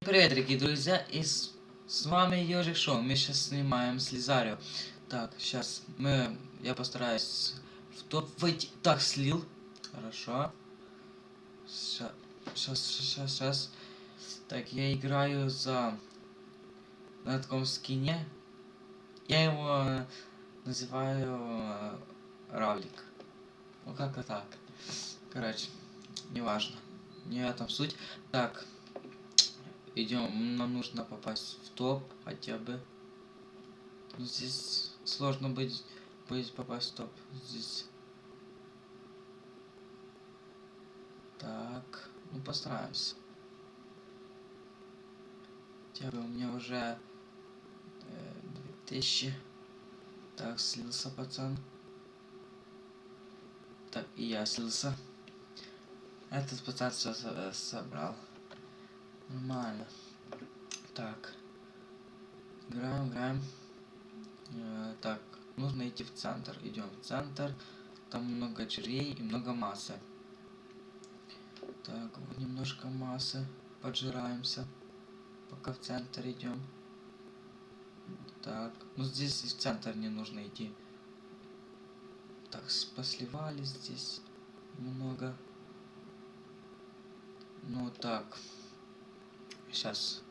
Привет, дорогие друзья, и с, с вами Ежик Шоу. Мы сейчас снимаем Слизарио. Так, сейчас мы, я постараюсь в топ выйти. Так, слил. Хорошо. Сейчас, сейчас, сейчас, сейчас. Так, я играю за на таком скине. Я его э, называю э, Равлик. Ну как-то так. Короче, неважно. Не в этом суть. Так, идем. Нам нужно попасть в топ хотя бы. Здесь сложно быть, будет попасть в топ. Здесь. Так, ну постараемся. Хотя бы у меня уже э, 2000. Так, слился пацан. Так, и я слился. Этот пацан все собрал. Нормально. Так. Играем, играем. Э, так, нужно идти в центр. Идем в центр. Там много червей и много массы. Так, вот немножко массы. Поджираемся. Пока в центр идем. Так, ну здесь в центр не нужно идти. Так, с- посливали здесь много. Ну так. Сейчас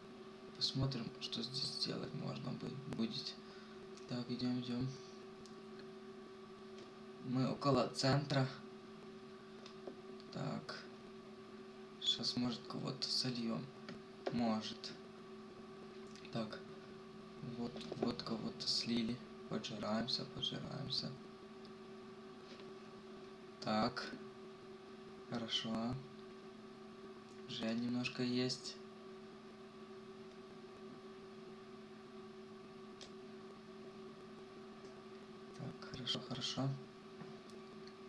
посмотрим, что здесь сделать можно будет. Так, идем, идем. Мы около центра. Так. Сейчас, может, кого-то сольем. Может. Так. Вот, вот кого-то слили. Поджираемся, поджираемся. Так. Хорошо. Уже немножко есть. Так, хорошо, хорошо.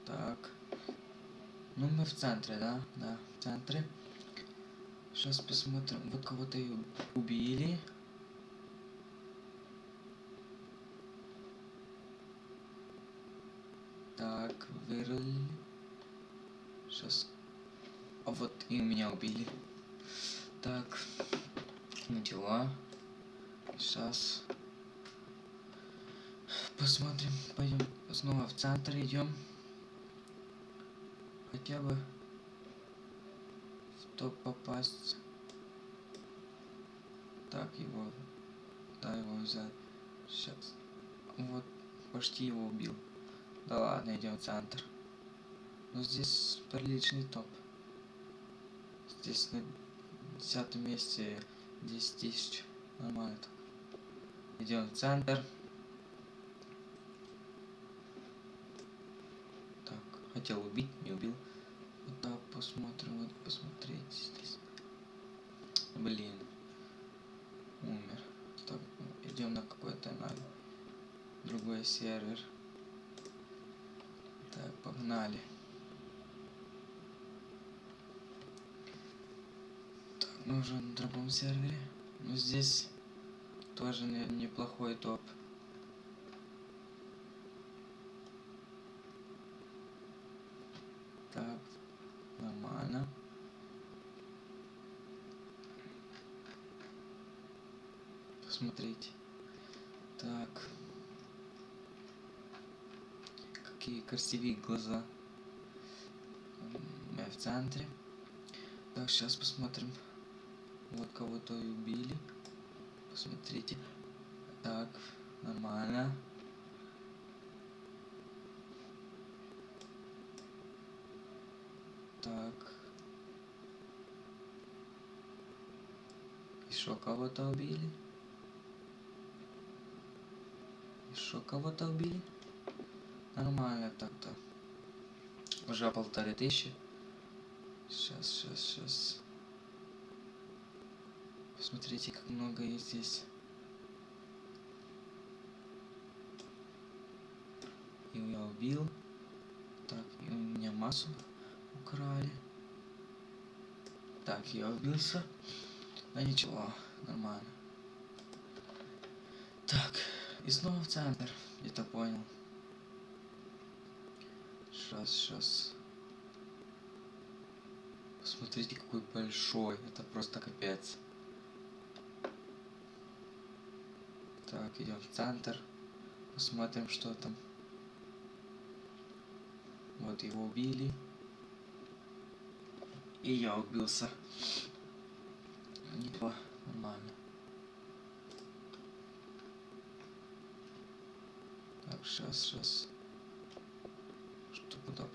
Так. Ну, мы в центре, да? Да, в центре. Сейчас посмотрим. Вот кого-то убили. Так, вырыли. Сейчас. А вот и меня убили. Так. Ничего. Сейчас. Посмотрим. Пойдем снова в центр идем. Хотя бы в топ попасть. Так, его. Да, его взять. Сейчас. Вот, почти его убил. Да ладно, идем в центр. Но здесь приличный топ. Здесь на десятом месте 10 тысяч. Нормально так. Идем в центр. Так, хотел убить, не убил. Вот так посмотрим, вот посмотреть здесь. Блин. Умер. Так, идем на какой-то на другой сервер. Так, погнали. Так, мы уже на другом сервере. Но здесь тоже не- неплохой топ. Так, нормально. Посмотрите. Так. Какие красивые глаза. Мы в центре. Так, сейчас посмотрим. Вот кого-то убили. Посмотрите. Так, нормально. Так. Еще кого-то убили. Еще кого-то убили. Нормально так-то. Уже полторы тысячи. Сейчас, сейчас, сейчас. Посмотрите, как много есть здесь. И я убил. Так, и у меня массу украли. Так, я убился. Да ничего, нормально. Так, и снова в центр. Я-то понял. Сейчас, сейчас. Посмотрите, какой большой. Это просто капец. Так, идем в центр. Посмотрим, что там. Вот его убили. И я убился. Неплохо, нормально. Так, сейчас, сейчас.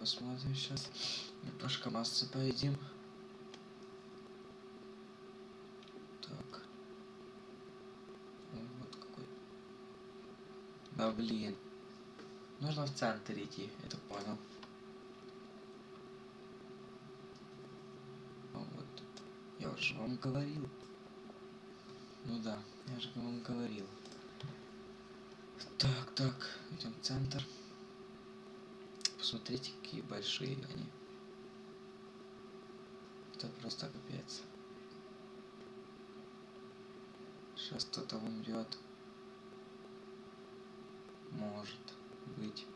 Посмотрим сейчас? Немножко массы поедим. Так. Вот какой. Да блин. Нужно в центр идти, это понял. А вот. Я уже вам говорил. Ну да, я же вам говорил. Так, так, идем в центр. Посмотрите, какие большие они. Это просто капец. Сейчас кто-то умрет. Может быть.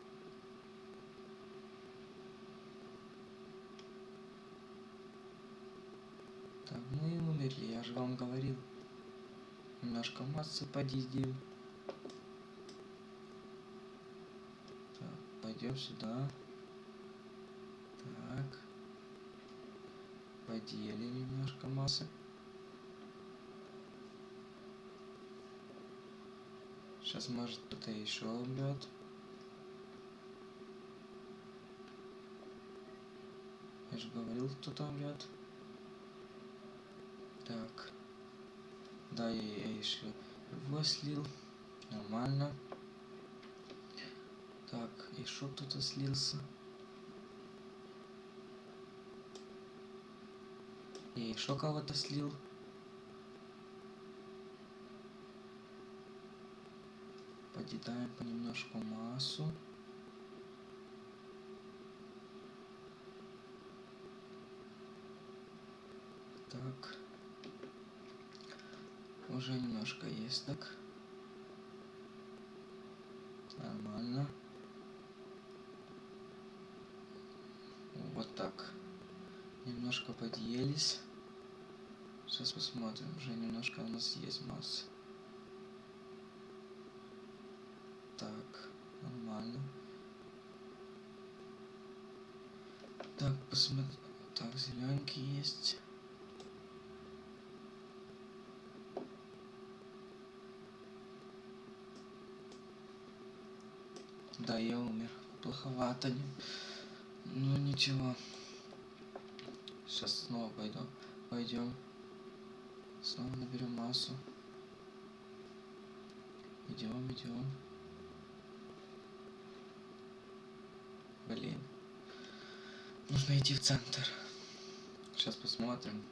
Так, мы умерли, я же вам говорил. Немножко массы подъедим. Так, пойдем сюда. Так. Поделим немножко массы. Сейчас может кто-то еще умрет. Я же говорил, кто-то умрет. Так. Да, я, я еще его слил. Нормально. Так, еще кто-то слился. Я еще кого-то слил. Подъедаем понемножку массу. Так. Уже немножко есть, так. Нормально. Вот так. Немножко подъелись. Сейчас посмотрим. Уже немножко у нас есть масса. Так, нормально. Так, посмотри. Так, зелененький есть. Да, я умер. Плоховато. Ну ничего. Сейчас снова пойду. Пойдем. Снова наберем массу. Идем, идем. Блин. Нужно идти в центр. Сейчас посмотрим.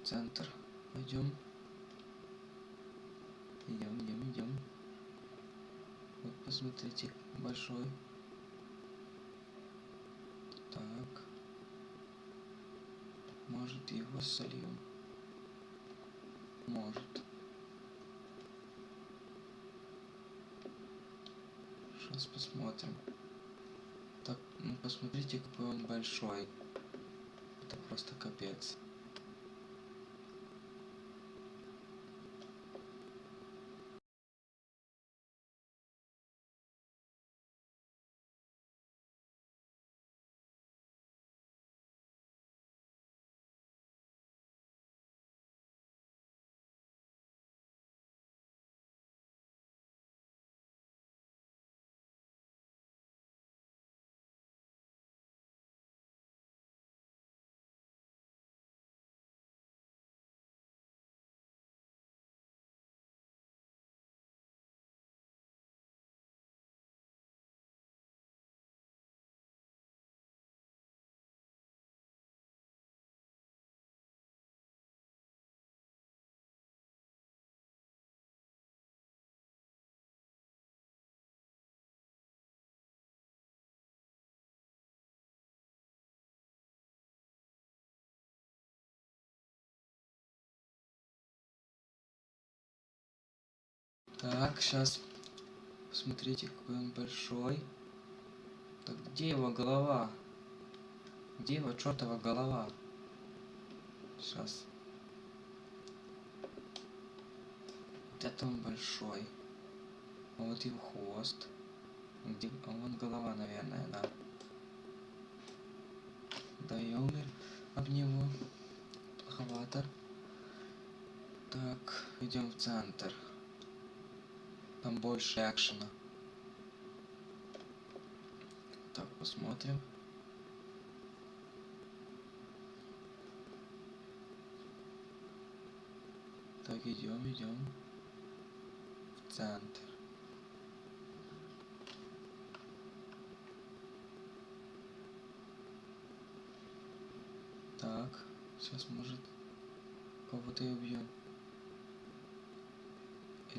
В центр. Пойдем. Идем, идем, идем. Вот посмотрите, большой. Так. Может его сольем. Может. Сейчас посмотрим. Так, ну посмотрите, какой он большой. Это просто капец. Так, сейчас. Смотрите, какой он большой. Где его голова? Где его чертова голова? Сейчас. Вот это он большой. А вот его хвост. Где... А вон голова, наверное, да. Да, я умер об него. Плоховато. Так, идем в центр. Там больше экшена. Так, посмотрим. Так, идем, идем. В центр. Так, сейчас может кого-то и убьем.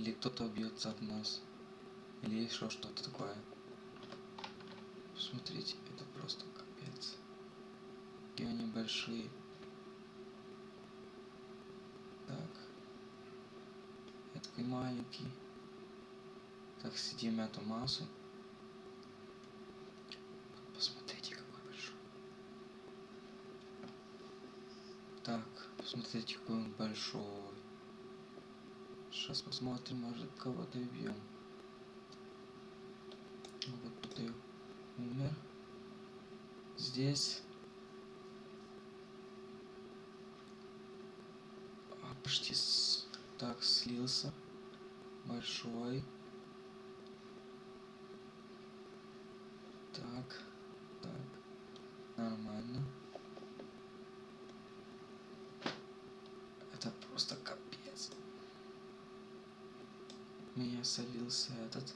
Или кто-то убьется от нас. Или еще что-то такое. Посмотрите, это просто капец. Какие они большие. Так. Я такой маленький. Так, съедим эту массу. Посмотрите, какой большой. Так, посмотрите, какой он большой. Сейчас посмотрим, может кого-то убьем. Вот тут я умер. Здесь. А, почти с... так слился. Большой. Так, так. Нормально. Это просто капец. Меня солился этот.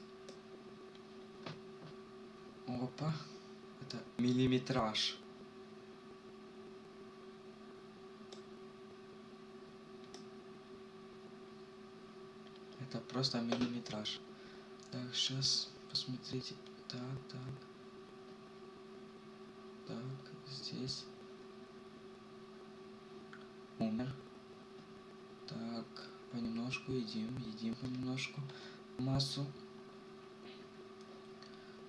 Опа. Это миллиметраж. Это просто миллиметраж. Так, сейчас посмотрите. Так, так. Так, здесь. Умер. Так, понемножку едим, едим понемножку массу.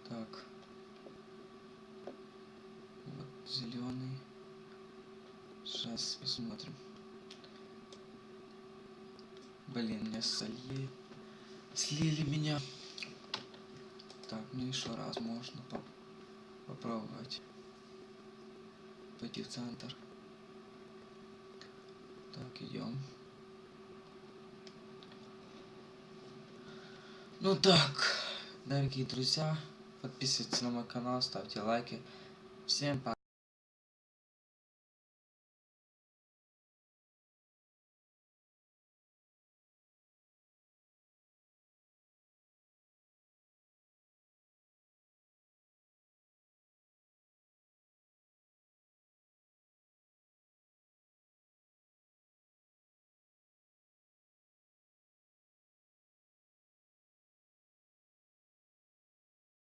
Так. Вот зеленый. Сейчас посмотрим. Блин, меня слили. Слили меня. Так, ну еще раз можно по попробовать. Пойти в центр. Так, идем. Ну так, дорогие друзья, подписывайтесь на мой канал, ставьте лайки. Всем пока.